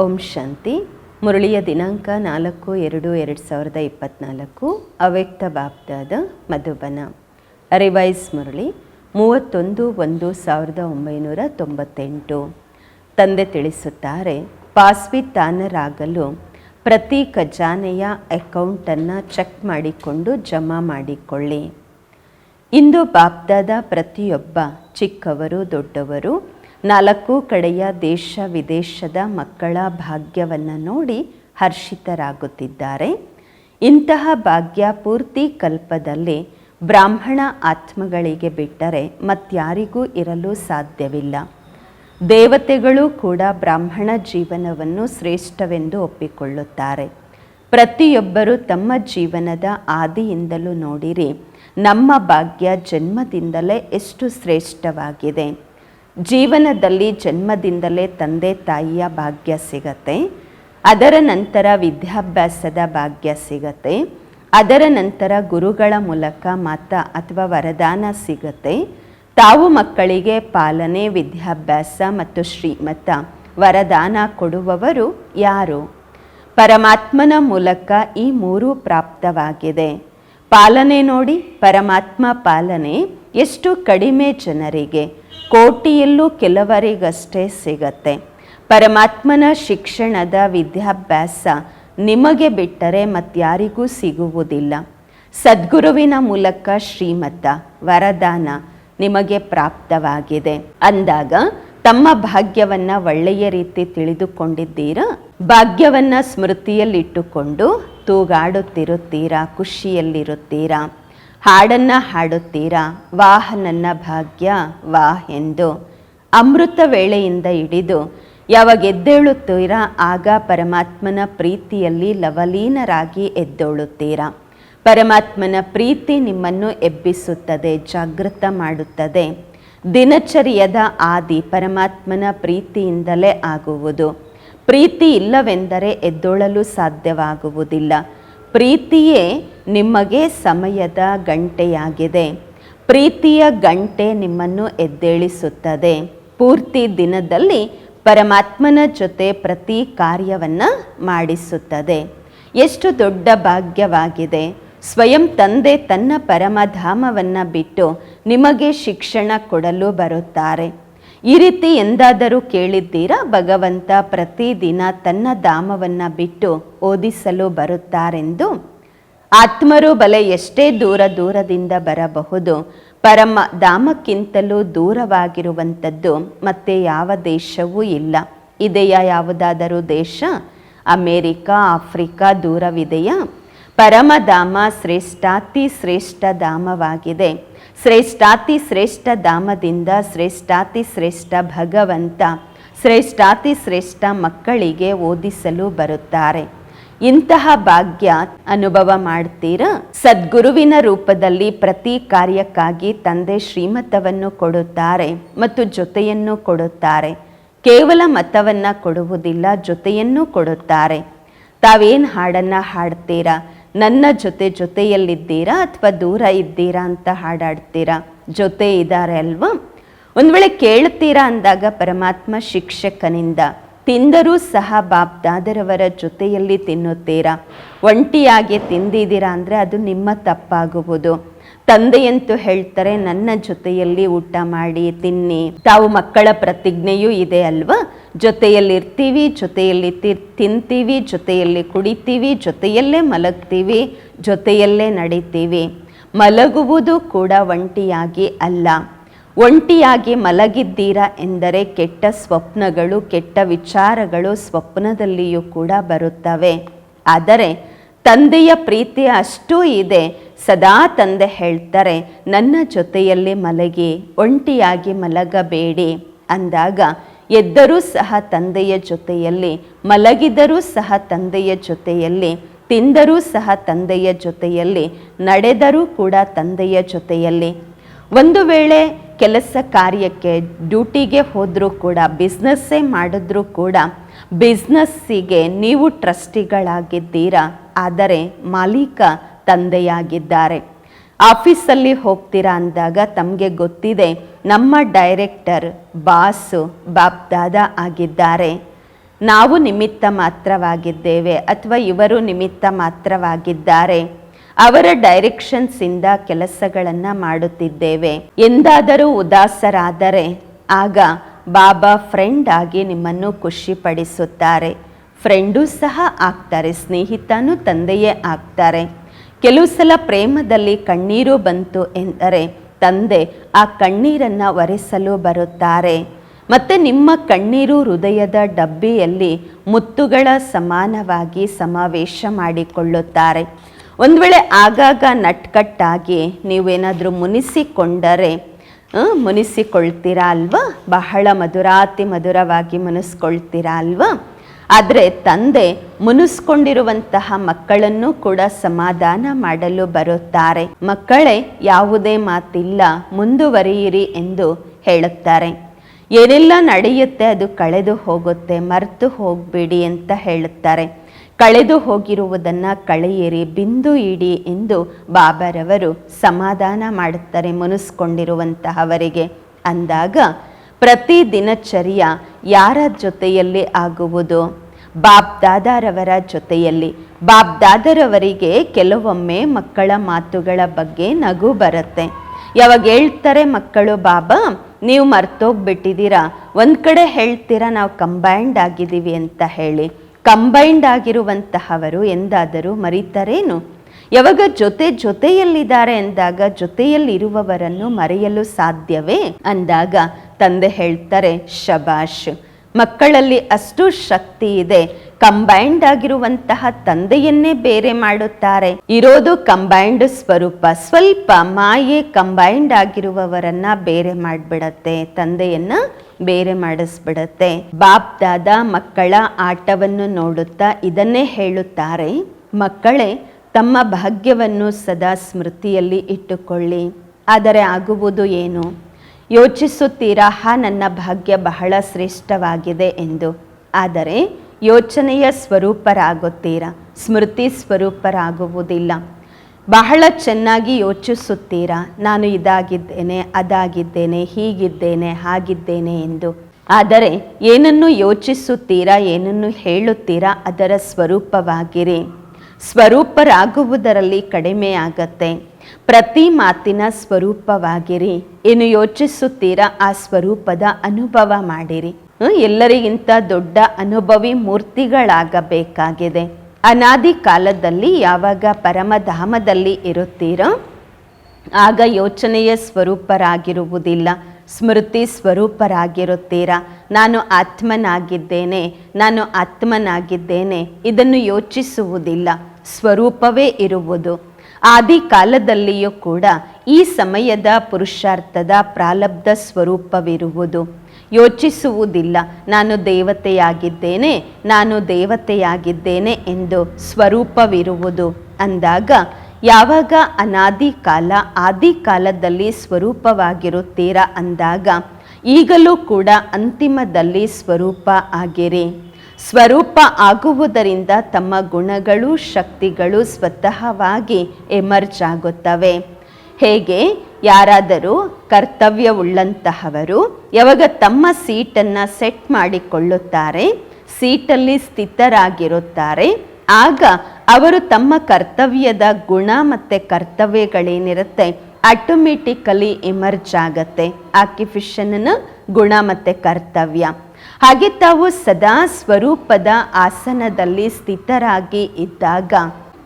ಓಂ ಶಾಂತಿ. ಮುರಳಿಯ ದಿನಾಂಕ ನಾಲ್ಕು, ಎರಡು ಎರಡು ಸಾವಿರದ ಇಪ್ಪತ್ತ್ನಾಲ್ಕು ಅವ್ಯಕ್ತ ಬಾಬ್ದಾದ ಮಧುಬನ. ರಿವೈಸ್ ಮುರಳಿ, ಮೂವತ್ತೊಂದು, ಒಂದು ಸಾವಿರದ ಒಂಬೈನೂರ ತೊಂಬತ್ತೆಂಟು. ತಂದೆ ತಿಳಿಸುತ್ತಾರೆ, ಪಾಸ್ವಿತಾನರಾಗಲು ಪ್ರತಿ ಖಜಾನೆಯ ಅಕೌಂಟನ್ನು ಚೆಕ್ ಮಾಡಿಕೊಂಡು ಜಮಾ ಮಾಡಿಕೊಳ್ಳಿ. ಇಂದು ಬಾಪ್ದಾದ ಪ್ರತಿಯೊಬ್ಬ ಚಿಕ್ಕವರು, ದೊಡ್ಡವರು ನಾಲ್ಕು ಕಡೆಯ ದೇಶ ವಿದೇಶದ ಮಕ್ಕಳ ಭಾಗ್ಯವನ್ನು ನೋಡಿ ಹರ್ಷಿತರಾಗುತ್ತಿದ್ದಾರೆ. ಇಂತಹ ಭಾಗ್ಯ ಪೂರ್ತಿ ಕಲ್ಪದಲ್ಲಿ ಬ್ರಾಹ್ಮಣ ಆತ್ಮಗಳಿಗೆ ಬಿಟ್ಟರೆ ಮತ್ಯಾರಿಗೂ ಇರಲು ಸಾಧ್ಯವಿಲ್ಲ. ದೇವತೆಗಳು ಕೂಡ ಬ್ರಾಹ್ಮಣ ಜೀವನವನ್ನು ಶ್ರೇಷ್ಠವೆಂದು ಒಪ್ಪಿಕೊಳ್ಳುತ್ತಾರೆ. ಪ್ರತಿಯೊಬ್ಬರು ತಮ್ಮ ಜೀವನದ ಆದಿಯಿಂದಲೂ ನೋಡಿರಿ, ನಮ್ಮ ಭಾಗ್ಯ ಜನ್ಮದಿಂದಲೇ ಎಷ್ಟು ಶ್ರೇಷ್ಠವಾಗಿದೆ. ಜೀವನದಲ್ಲಿ ಜನ್ಮದಿಂದಲೇ ತಂದೆ ತಾಯಿಯ ಭಾಗ್ಯ ಸಿಗತ್ತೆ. ಅದರ ನಂತರ ವಿದ್ಯಾಭ್ಯಾಸದ ಭಾಗ್ಯ ಸಿಗತ್ತೆ. ಅದರ ನಂತರ ಗುರುಗಳ ಮೂಲಕ ಮತ ಅಥವಾ ವರದಾನ ಸಿಗತ್ತೆ. ತಾವು ಮಕ್ಕಳಿಗೆ ಪಾಲನೆ, ವಿದ್ಯಾಭ್ಯಾಸ ಮತ್ತು ಶ್ರೀಮತ ವರದಾನ ಕೊಡುವವರು ಯಾರು? ಪರಮಾತ್ಮನ ಮೂಲಕ ಈ ಮೂರು ಪ್ರಾಪ್ತವಾಗಿದೆ. ಪಾಲನೆ ನೋಡಿ, ಪರಮಾತ್ಮ ಪಾಲನೆ, ಎಷ್ಟು ಕಡಿಮೆ ಜನರಿಗೆ, ಕೋಟಿಯಲ್ಲೂ ಕೆಲವರಿಗಷ್ಟೇ ಸಿಗತ್ತೆ. ಪರಮಾತ್ಮನ ಶಿಕ್ಷಣದ ವಿದ್ಯಾಭ್ಯಾಸ ನಿಮಗೆ ಬಿಟ್ಟರೆ ಮತ್ಯಾರಿಗೂ ಸಿಗುವುದಿಲ್ಲ. ಸದ್ಗುರುವಿನ ಮೂಲಕ ಶ್ರೀಮತ ವರದಾನ ನಿಮಗೆ ಪ್ರಾಪ್ತವಾಗಿದೆ. ಅಂದಾಗ, ತಮ್ಮ ಭಾಗ್ಯವನ್ನು ಒಳ್ಳೆಯ ರೀತಿ ತಿಳಿದುಕೊಂಡಿದ್ದೀರಾ? ಭಾಗ್ಯವನ್ನು ಸ್ಮೃತಿಯಲ್ಲಿಟ್ಟುಕೊಂಡು ತೂಗಾಡುತ್ತಿರುತ್ತೀರಾ, ಖುಷಿಯಲ್ಲಿರುತ್ತೀರಾ? ಹಾಡನ್ನ ಹಾಡುತ್ತೀರಾ? ವಾಹ, ನನ್ನ ಭಾಗ್ಯ, ವಾಹ್ ಎಂದು ಅಮೃತ ವೇಳೆಯಿಂದ ಹಿಡಿದು ಯಾವಾಗ ಎದ್ದೇಳುತ್ತೀರಾ ಆಗ ಪರಮಾತ್ಮನ ಪ್ರೀತಿಯಲ್ಲಿ ಲವಲೀನರಾಗಿ ಎದ್ದೇಳುತ್ತೀರಾ? ಪರಮಾತ್ಮನ ಪ್ರೀತಿ ನಿಮ್ಮನ್ನು ಎಬ್ಬಿಸುತ್ತದೆ, ಜಾಗೃತ ಮಾಡುತ್ತದೆ. ದಿನಚರಿಯದ ಆದಿ ಪರಮಾತ್ಮನ ಪ್ರೀತಿಯಿಂದಲೇ ಆಗುವುದು. ಪ್ರೀತಿ ಇಲ್ಲವೆಂದರೆ ಎದ್ದೊಳಲು ಸಾಧ್ಯವಾಗುವುದಿಲ್ಲ. ಪ್ರೀತಿಯೇ ನಿಮಗೆ ಸಮಯದ ಗಂಟೆಯಾಗಿದೆ. ಪ್ರೀತಿಯ ಗಂಟೆ ನಿಮ್ಮನ್ನು ಎದ್ದೇಳಿಸುತ್ತದೆ. ಪೂರ್ತಿ ದಿನದಲ್ಲಿ ಪರಮಾತ್ಮನ ಜೊತೆ ಪ್ರತಿ ಕಾರ್ಯವನ್ನು ಮಾಡಿಸುತ್ತದೆ. ಎಷ್ಟು ದೊಡ್ಡ ಭಾಗ್ಯವಾಗಿದೆ. ಸ್ವಯಂ ತಂದೆ ತನ್ನ ಪರಮಧಾಮವನ್ನು ಬಿಟ್ಟು ನಿಮಗೆ ಶಿಕ್ಷಣ ಕೊಡಲು ಬರುತ್ತಾರೆ. ಈ ರೀತಿ ಎಂದಾದರೂ ಕೇಳಿದ್ದೀರಾ? ಭಗವಂತ ಪ್ರತಿದಿನ ತನ್ನ ಧಾಮವನ್ನು ಬಿಟ್ಟು ಓದಿಸಲು ಬರುತ್ತಾರೆಂದು? ಆತ್ಮರು ಬಲೆ ಎಷ್ಟೇ ದೂರ ದೂರದಿಂದ ಬರಬಹುದು. ಪರಮ ಧಾಮಕ್ಕಿಂತಲೂ ದೂರವಾಗಿರುವಂಥದ್ದು ಮತ್ತೆ ಯಾವ ದೇಶವೂ ಇಲ್ಲ. ಇದೆಯಾ ಯಾವುದಾದರೂ ದೇಶ? ಅಮೇರಿಕಾ, ಆಫ್ರಿಕಾ ದೂರವಿದೆಯಾ? ಪರಮಧಾಮ ಶ್ರೇಷ್ಠಾತಿ ಶ್ರೇಷ್ಠ ಧಾಮವಾಗಿದೆ. ಶ್ರೇಷ್ಠಾತಿ ಶ್ರೇಷ್ಠ ಧಾಮದಿಂದ ಶ್ರೇಷ್ಠಾತಿ ಶ್ರೇಷ್ಠ ಭಗವಂತ, ಶ್ರೇಷ್ಠಾತಿ ಶ್ರೇಷ್ಠ ಮಕ್ಕಳಿಗೆ ಓದಿಸಲು ಬರುತ್ತಾರೆ. ಇಂತಹ ಭಾಗ್ಯ ಅನುಭವ ಮಾಡ್ತೀರಾ? ಸದ್ಗುರುವಿನ ರೂಪದಲ್ಲಿ ಪ್ರತಿ ಕಾರ್ಯಕ್ಕಾಗಿ ತಂದೆ ಶ್ರೀಮತವನ್ನು ಕೊಡುತ್ತಾರೆ ಮತ್ತು ಜೊತೆಯನ್ನು ಕೊಡುತ್ತಾರೆ. ಕೇವಲ ಮತವನ್ನು ಕೊಡುವುದಿಲ್ಲ, ಜೊತೆಯನ್ನು ಕೊಡುತ್ತಾರೆ. ತಾವೇನು ಹಾಡನ್ನು ಹಾಡ್ತೀರಾ? ನನ್ನ ಜೊತೆ ಜೊತೆಯಲ್ಲಿದ್ದೀರಾ ಅಥವಾ ದೂರ ಇದ್ದೀರಾ ಅಂತ ಹಾಡಾಡ್ತೀರಾ? ಜೊತೆ ಇದ್ದಾರೆ ಅಲ್ವಾ? ಒಂದು ವೇಳೆ ಕೇಳ್ತೀರಾ ಅಂದಾಗ ಪರಮಾತ್ಮ ಶಿಕ್ಷಕನಿಂದ, ತಿಂದರೂ ಸಹ ಬಾಬ್ದಾದರವರ ಜೊತೆಯಲ್ಲಿ ತಿನ್ನುತ್ತೀರಾ? ಒಂಟಿಯಾಗಿ ತಿಂದಿದ್ದೀರಾ ಅಂದರೆ ಅದು ನಿಮ್ಮ ತಪ್ಪಾಗುವುದು. ತಂದೆಯಂತೂ ಹೇಳ್ತಾರೆ, ನನ್ನ ಜೊತೆಯಲ್ಲಿ ಊಟ ಮಾಡಿ, ತಿನ್ನಿ. ತಾವು ಮಕ್ಕಳ ಪ್ರತಿಜ್ಞೆಯೂ ಇದೆ ಅಲ್ವಾ? ಜೊತೆಯಲ್ಲಿರ್ತೀವಿ, ಜೊತೆಯಲ್ಲಿ ತಿಂತೀವಿ, ಜೊತೆಯಲ್ಲಿ ಕುಡಿತೀವಿ, ಜೊತೆಯಲ್ಲೇ ಮಲಗ್ತೀವಿ, ಜೊತೆಯಲ್ಲೇ ನಡಿತೀವಿ. ಮಲಗುವುದು ಕೂಡ ಒಂಟಿಯಾಗಿ ಅಲ್ಲ. ಒಂಟಿಯಾಗಿ ಮಲಗಿದ್ದೀರಾ ಎಂದರೆ ಕೆಟ್ಟ ಸ್ವಪ್ನಗಳು, ಕೆಟ್ಟ ವಿಚಾರಗಳು ಸ್ವಪ್ನದಲ್ಲಿಯೂ ಕೂಡ ಬರುತ್ತವೆ. ಆದರೆ ತಂದೆಯ ಪ್ರೀತಿ ಅಷ್ಟೂ ಇದೆ. ಸದಾ ತಂದೆ ಹೇಳ್ತಾರೆ, ನನ್ನ ಜೊತೆಯಲ್ಲಿ ಮಲಗಿ, ಒಂಟಿಯಾಗಿ ಮಲಗಬೇಡಿ ಅಂದಾಗ ಎದ್ದರೂ ಸಹ ತಂದೆಯ ಜೊತೆಯಲ್ಲಿ, ಮಲಗಿದರೂ ಸಹ ತಂದೆಯ ಜೊತೆಯಲ್ಲಿ, ತಿಂದರೂ ಸಹ ತಂದೆಯ ಜೊತೆಯಲ್ಲಿ, ನಡೆದರೂ ಕೂಡ ತಂದೆಯ ಜೊತೆಯಲ್ಲಿ. ಒಂದು ವೇಳೆ ಕೆಲಸ ಕಾರ್ಯಕ್ಕೆ ಡ್ಯೂಟಿಗೆ ಹೋದರೂ ಕೂಡ, ಬಿಸ್ನೆಸ್ಸೇ ಮಾಡಿದ್ರೂ ಕೂಡ, ಬಿಸ್ನೆಸ್ಸಿಗೆ ನೀವು ಟ್ರಸ್ಟಿಗಳಾಗಿದ್ದೀರಾ, ಆದರೆ ಮಾಲೀಕ ತಂದೆಯಾಗಿದ್ದಾರೆ. ಆಫೀಸಲ್ಲಿ ಹೋಗ್ತೀರಾ ಅಂದಾಗ ತಮಗೆ ಗೊತ್ತಿದೆ, ನಮ್ಮ ಡೈರೆಕ್ಟರ್ ಬಾಸು ಬಾಬ್ದಾದ ಆಗಿದ್ದಾರೆ. ನಾವು ನಿಮಿತ್ತ ಮಾತ್ರವಾಗಿದ್ದೇವೆ ಅಥವಾ ಇವರು ನಿಮಿತ್ತ ಮಾತ್ರವಾಗಿದ್ದಾರೆ. ಅವರ ಡೈರೆಕ್ಷನ್ಸಿಂದ ಕೆಲಸಗಳನ್ನು ಮಾಡುತ್ತಿದ್ದೇವೆ. ಎಂದಾದರೂ ಉದಾಸರಾದರೆ, ಆಗ ಬಾಬಾ ಫ್ರೆಂಡ್ ಆಗಿ ನಿಮ್ಮನ್ನು ಖುಷಿಪಡಿಸುತ್ತಾರೆ. ಫ್ರೆಂಡೂ ಸಹ ಆಗ್ತಾರೆ, ಸ್ನೇಹಿತನೂ ತಂದೆಯೇ ಆಗ್ತಾರೆ. ಕೆಲವು ಸಲ ಪ್ರೇಮದಲ್ಲಿ ಕಣ್ಣೀರು ಬಂತು ಎಂದರೆ, ತಂದೆ, ಆ ಕಣ್ಣೀರನ್ನು ಒರೆಸಲು ಬರುತ್ತಾರೆ. ಮತ್ತು ನಿಮ್ಮ ಕಣ್ಣೀರು ಹೃದಯದ ಡಬ್ಬಿಯಲ್ಲಿ ಮುತ್ತುಗಳ ಸಮಾನವಾಗಿ ಸಮಾವೇಶ ಮಾಡಿಕೊಳ್ಳುತ್ತಾರೆ. ಒಂದು ವೇಳೆ ಆಗಾಗ ನಟ್ಕಟ್ಟಾಗಿ ನೀವೇನಾದರೂ ಮುನಿಸಿಕೊಂಡರೆ ಮುನಿಸಿಕೊಳ್ತೀರಾ ಅಲ್ವಾ? ಬಹಳ ಮಧುರಾತಿ ಮಧುರವಾಗಿ ಮುನಿಸ್ಕೊಳ್ತೀರಾ ಅಲ್ವಾ? ಆದರೆ ತಂದೆ ಮುನಿಸ್ಕೊಂಡಿರುವಂತಹ ಮಕ್ಕಳನ್ನು ಕೂಡ ಸಮಾಧಾನ ಮಾಡಲು ಬರುತ್ತಾರೆ. ಮಕ್ಕಳೇ, ಯಾವುದೇ ಮಾತಿಲ್ಲ, ಮುಂದುವರಿಯಿರಿ ಎಂದು ಹೇಳುತ್ತಾರೆ. ಏನೆಲ್ಲ ನಡೆಯುತ್ತೆ ಅದು ಕಳೆದು ಹೋಗುತ್ತೆ, ಮರೆತು ಹೋಗಬೇಡಿ ಅಂತ ಹೇಳುತ್ತಾರೆ. ಕಳೆದು ಹೋಗಿರುವುದನ್ನು ಕಳೆಯಿರಿ, ಬಿಂದು ಇಡಿ ಎಂದು ಬಾಬರವರು ಸಮಾಧಾನ ಮಾಡುತ್ತಾರೆ ಮುನಿಸ್ಕೊಂಡಿರುವಂತಹವರಿಗೆ. ಅಂದಾಗ ಪ್ರತಿ ದಿನಚರ್ಯ ಯಾರ ಜೊತೆಯಲ್ಲಿ ಆಗುವುದು? ಬಾಬ್ ದಾದಾರವರ ಜೊತೆಯಲ್ಲಿ. ಬಾಬ್ ದಾದರವರಿಗೆ ಕೆಲವೊಮ್ಮೆ ಮಕ್ಕಳ ಮಾತುಗಳ ಬಗ್ಗೆ ನಗು ಬರುತ್ತೆ. ಯಾವಾಗ ಹೇಳ್ತಾರೆ ಮಕ್ಕಳು, ಬಾಬಾ, ನೀವು ಮರ್ತೋಗ್ಬಿಟ್ಟಿದ್ದೀರಾ? ಒಂದು ಕಡೆ ಹೇಳ್ತೀರಾ ನಾವು ಕಂಬೈಂಡ್ ಆಗಿದ್ದೀವಿ ಅಂತ ಹೇಳಿ. ಕಂಬೈಂಡ್ ಆಗಿರುವಂತಹವರು ಎಂದಾದರೂ ಮರೀತಾರೇನು? ಯಾವಾಗ ಜೊತೆ ಜೊತೆಯಲ್ಲಿದ್ದಾರೆ ಅಂದಾಗ ಜೊತೆಯಲ್ಲಿರುವವರನ್ನು ಮರೆಯಲು ಸಾಧ್ಯವೇ? ಅಂದಾಗ ತಂದೆ ಹೇಳ್ತಾರೆ, ಶಬಾಷ್, ಮಕ್ಕಳಲ್ಲಿ ಅಷ್ಟು ಶಕ್ತಿ ಇದೆ. ಕಂಬೈಂಡ್ ಆಗಿರುವಂತಹ ತಂದೆಯನ್ನೇ ಬೇರೆ ಮಾಡುತ್ತಾರೆ. ಇರೋದು ಕಂಬೈಂಡ್ ಸ್ವರೂಪ. ಸ್ವಲ್ಪ ಮಾಯೆ ಕಂಬೈಂಡ್ ಆಗಿರುವವರನ್ನ ಬೇರೆ ಮಾಡಿಬಿಡತ್ತೆ, ತಂದೆಯನ್ನ ಬೇರೆ ಮಾಡಿಸ್ಬಿಡತ್ತೆ. ಬಾಪ್ ದಾದ ಮಕ್ಕಳ ಆಟವನ್ನು ನೋಡುತ್ತಾ ಇದನ್ನೇ ಹೇಳುತ್ತಾರೆ. ಮಕ್ಕಳೇ ತಮ್ಮ ಭಾಗ್ಯವನ್ನು ಸದಾ ಸ್ಮೃತಿಯಲ್ಲಿ ಇಟ್ಟುಕೊಳ್ಳಿ. ಆದರೆ ಆಗುವುದು ಏನು? ಯೋಚಿಸುತ್ತೀರಾ, ಹಾ, ನನ್ನ ಭಾಗ್ಯ ಬಹಳ ಶ್ರೇಷ್ಠವಾಗಿದೆ ಎಂದು. ಆದರೆ ಯೋಚನೆಯ ಸ್ವರೂಪರಾಗುತ್ತೀರಾ? ಸ್ಮೃತಿ ಸ್ವರೂಪರಾಗುವುದಿಲ್ಲ. ಬಹಳ ಚೆನ್ನಾಗಿ ಯೋಚಿಸುತ್ತೀರಾ? ನಾನು ಇದಾಗಿದ್ದೇನೆ, ಅದಾಗಿದ್ದೇನೆ, ಹೀಗಿದ್ದೇನೆ, ಹಾಗಿದ್ದೇನೆ ಎಂದು. ಆದರೆ ಏನನ್ನು ಯೋಚಿಸುತ್ತೀರಾ, ಏನನ್ನು ಹೇಳುತ್ತೀರಾ ಅದರ ಸ್ವರೂಪವಾಗಿರಿ. ಸ್ವರೂಪರಾಗುವುದರಲ್ಲಿ ಕಡಿಮೆ ಆಗತ್ತೆ ಪ್ರತಿ ಮಾತಿನ ಸ್ವರೂಪವಾಗಿರಿ. ಏನು ಯೋಚಿಸುತ್ತೀರಾ ಆ ಸ್ವರೂಪದ ಅನುಭವ ಮಾಡಿರಿ. ಎಲ್ಲರಿಗಿಂತ ದೊಡ್ಡ ಅನುಭವಿ ಮೂರ್ತಿಗಳಾಗಬೇಕಾಗಿದೆ. ಅನಾದಿ ಕಾಲದಲ್ಲಿ ಯಾವಾಗ ಪರಮಧಾಮದಲ್ಲಿ ಇರುತ್ತೀರೋ, ಆಗ ಯೋಚನೆಯ ಸ್ವರೂಪರಾಗಿರುವುದಿಲ್ಲ. ಸ್ಮೃತಿ ಸ್ವರೂಪರಾಗಿರುತ್ತೀರಾ? ನಾನು ಆತ್ಮನಾಗಿದ್ದೇನೆ ನಾನು ಆತ್ಮನಾಗಿದ್ದೇನೆ, ಇದನ್ನು ಯೋಚಿಸುವುದಿಲ್ಲ, ಸ್ವರೂಪವೇ ಇರುವುದು. ಆದಿ ಕಾಲದಲ್ಲಿಯೂ ಕೂಡ ಈ ಸಮಯದ ಪುರುಷಾರ್ಥದ ಪ್ರಾಲಬ್ಧ ಸ್ವರೂಪವಿರುವುದು. ಯೋಚಿಸುವುದಿಲ್ಲ, ನಾನು ದೇವತೆಯಾಗಿದ್ದೇನೆ ನಾನು ದೇವತೆಯಾಗಿದ್ದೇನೆ ಎಂದು ಸ್ವರೂಪವಿರುವುದು. ಅಂದಾಗ ಯಾವಾಗ ಅನಾದಿ ಕಾಲ, ಆದಿ ಕಾಲದಲ್ಲಿ ಸ್ವರೂಪವಾಗಿರುತ್ತೀರಾ ಅಂದಾಗ ಈಗಲೂ ಕೂಡ ಅಂತಿಮದಲ್ಲಿ ಸ್ವರೂಪ ಆಗಿರಿ. ಸ್ವರೂಪ ಆಗುವುದರಿಂದ ತಮ್ಮ ಗುಣಗಳು, ಶಕ್ತಿಗಳು ಸ್ವತಃವಾಗಿ ಎಮರ್ಜ್ ಆಗುತ್ತವೆ. ಹೇಗೆ? ಯಾರಾದರೂ ಕರ್ತವ್ಯವುಳ್ಳಂತಹವರು ಯಾವಾಗ ತಮ್ಮ ಸೀಟನ್ನು ಸೆಟ್ ಮಾಡಿಕೊಳ್ಳುತ್ತಾರೆ, ಸೀಟಲ್ಲಿ ಸ್ಥಿತರಾಗಿರುತ್ತಾರೆ ಆಗ ಅವರು ತಮ್ಮ ಕರ್ತವ್ಯದ ಗುಣ ಮತ್ತು ಕರ್ತವ್ಯಗಳೇನಿರುತ್ತೆ ಆಟೋಮೆಟಿಕಲಿ ಎಮರ್ಜ್ ಆಗತ್ತೆ. ಆಕ್ಯುಫಿಷನ್ನ ಗುಣ ಮತ್ತು ಕರ್ತವ್ಯ. ಹಾಗೆ ತಾವು ಸದಾ ಸ್ವರೂಪದ ಆಸನದಲ್ಲಿ ಸ್ಥಿತರಾಗಿ ಇದ್ದಾಗ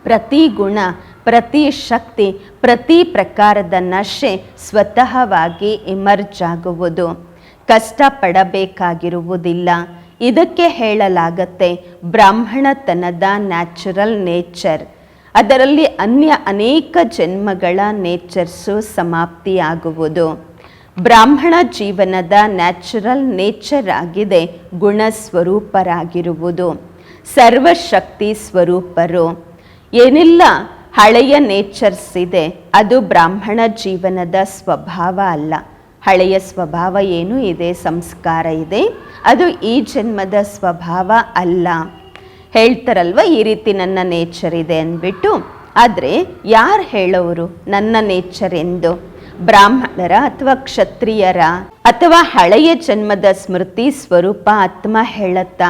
ಪ್ರತಿ ಗುಣ, ಪ್ರತಿ ಶಕ್ತಿ, ಪ್ರತಿ ಪ್ರಕಾರದ ನಶೆ ಸ್ವತಃವಾಗಿ ಎಮರ್ಜ್ ಆಗುವುದು. ಕಷ್ಟಪಡಬೇಕಾಗಿರುವುದಿಲ್ಲ. ಇದಕ್ಕೆ ಹೇಳಲಾಗತ್ತೆ ಬ್ರಾಹ್ಮಣತನದ ನ್ಯಾಚುರಲ್ ನೇಚರ್. ಅದರಲ್ಲಿ ಅನ್ಯ ಅನೇಕ ಜನ್ಮಗಳ ನೇಚರ್ಸು ಸಮಾಪ್ತಿಯಾಗುವುದು. ಬ್ರಾಹ್ಮಣ ಜೀವನದ ನ್ಯಾಚುರಲ್ ನೇಚರ್ ಆಗಿದೆ ಗುಣ ಸ್ವರೂಪರಾಗಿರುವುದು ಸರ್ವಶಕ್ತಿ ಸ್ವರೂಪರು. ಏನೆಲ್ಲ, ಹಳೆಯ ನೇಚರ್ಸ್ ಇದೆ. ಅದು ಬ್ರಾಹ್ಮಣ ಜೀವನದ ಸ್ವಭಾವ ಅಲ್ಲ. ಹಳೆಯ ಸ್ವಭಾವ ಏನು ಇದೆ, ಸಂಸ್ಕಾರ ಇದೆ, ಅದು ಈ ಜನ್ಮದ ಸ್ವಭಾವ ಅಲ್ಲ. ಹೇಳ್ತಾರಲ್ವ, ಈ ರೀತಿ ನನ್ನ ನೇಚರ್ ಇದೆ ಅಂದ್ಬಿಟ್ಟು. ಆದರೆ ಯಾರು ಹೇಳೋರು ನನ್ನ ನೇಚರ್ ಎಂದು? ಬ್ರಾಹ್ಮಣರ ಅಥವಾ ಕ್ಷತ್ರಿಯರ? ಅಥವಾ ಹಳೆಯ ಜನ್ಮದ ಸ್ಮೃತಿ ಸ್ವರೂಪ ಆತ್ಮ ಹೇಳತ್ತಾ?